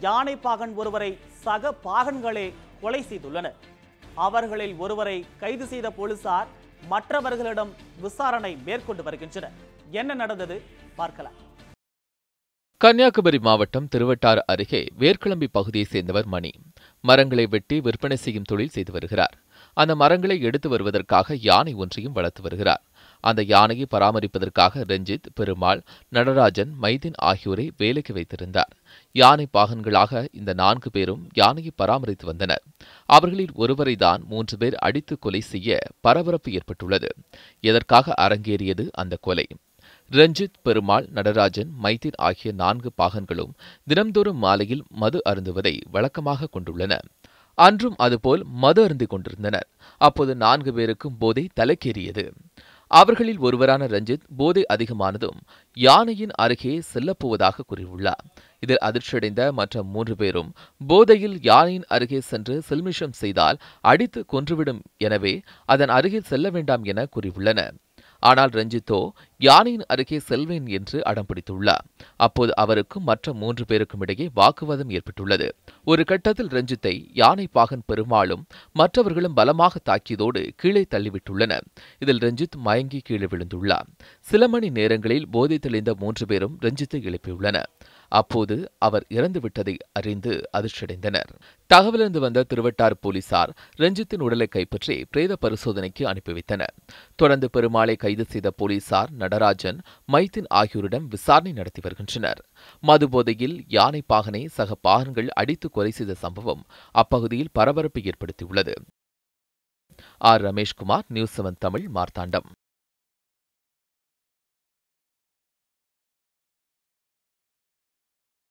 யானை பாகன் ஒருவரை சக பாகன்களே கொலை செய்துள்ளனர். அவர்களில் ஒருவரை கைது செய்த போலீசார் மற்றவர்களிடம் விசாரணை மேற்கொண்டு வருகின்றனர். என்ன நடந்தது? பார்க்கலாம். கன்னியாகுமரி மாவட்டம் திருவட்டாறு அருகே வேர்க்கிளம்பி பகுதியைச் சேர்ந்தவர் மணி. மரங்களை வெட்டி விற்பனை செய்யும் தொழில் செய்து வருகிறார். அந்த மரங்களை எடுத்து வருவதற்காக யானை ஒன்றையும் வளர்த்து வருகிறார். அந்த யானையை பராமரிப்பதற்காக ரஞ்சித் பெருமாள் நடராஜன் மைதீன் ஆகியோரை வேலைக்கு வைத்திருந்தார். யானை பாகன்களாக இந்த நான்கு பேரும் யானையை பராமரித்து வந்தனர். அவர்களில் ஒருவரை தான் மூன்று பேர் அடித்து கொலை செய்ய பரபரப்பு ஏற்பட்டுள்ளது. எதற்காக அரங்கேறியது அந்த கொலை? ரஞ்சித் பெருமாள் நடராஜன் மைதீன் ஆகிய நான்கு பாகன்களும் தினம்தோறும் மாலையில் மது அருந்துவதை வழக்கமாக கொண்டுள்ளன. அன்றும் அதுபோல் மது அருந்திக் கொண்டிருந்தனர். அப்போது நான்கு பேருக்கும் போதை தலைக்கேறியது. அவர்களில் ஒருவரான ரஞ்சித் போதை அதிகமானதும் யானையின் அருகே செல்லப்போவதாக கூறியுள்ளார். இதில் அதிர்ச்சியடைந்த மற்ற மூன்று பேரும் போதையில் யானையின் அருகே சென்று செல்மிஷம் செய்தால் அடித்து கொன்றுவிடும் எனவே அதன் அருகில் செல்ல வேண்டாம் என கூறியுள்ளனர். ஆனால் ரஞ்சித்தோ யானையின் அருகே செல்வேன் என்று அடம் பிடித்துள்ளார். அப்போது அவருக்கும் மற்ற மூன்று பேருக்கும் இடையே வாக்குவாதம் ஏற்பட்டுள்ளது. ஒரு கட்டத்தில் ரஞ்சித்தை யானை பாகன் பெருமாளும் மற்றவர்களும் பலமாக தாக்கியதோடு கீழே தள்ளிவிட்டுள்ளனர். இதில் ரஞ்சித் மயங்கி கீழே விழுந்துள்ளார். சில மணி நேரங்களில் போதை தெளிந்த மூன்று பேரும் ரஞ்சித்தை எழுப்பியுள்ளனர். அப்போது அவர் இறந்துவிட்டதை அறிந்து அதிர்ச்சியடைந்தனர். தகவலிருந்து வந்த திருவட்டார் போலீசார் ரஞ்சித்தின் உடலை கைப்பற்றி பிரேத பரிசோதனைக்கு அனுப்பி வைத்தனர். தொடர்ந்து பெருமாளை கைது செய்த போலீசார் நடராஜன் மைத்தின் ஆகியோரிடம் விசாரணை நடத்தி வருகின்றனர். மது போதையில் யானை பாகனை சக பாகன்கள் அடித்து கொலை செய்த சம்பவம் அப்பகுதியில் பரபரப்பை ஏற்படுத்தியுள்ளது. R. Rameshkumar news seven Tamil Marthandam.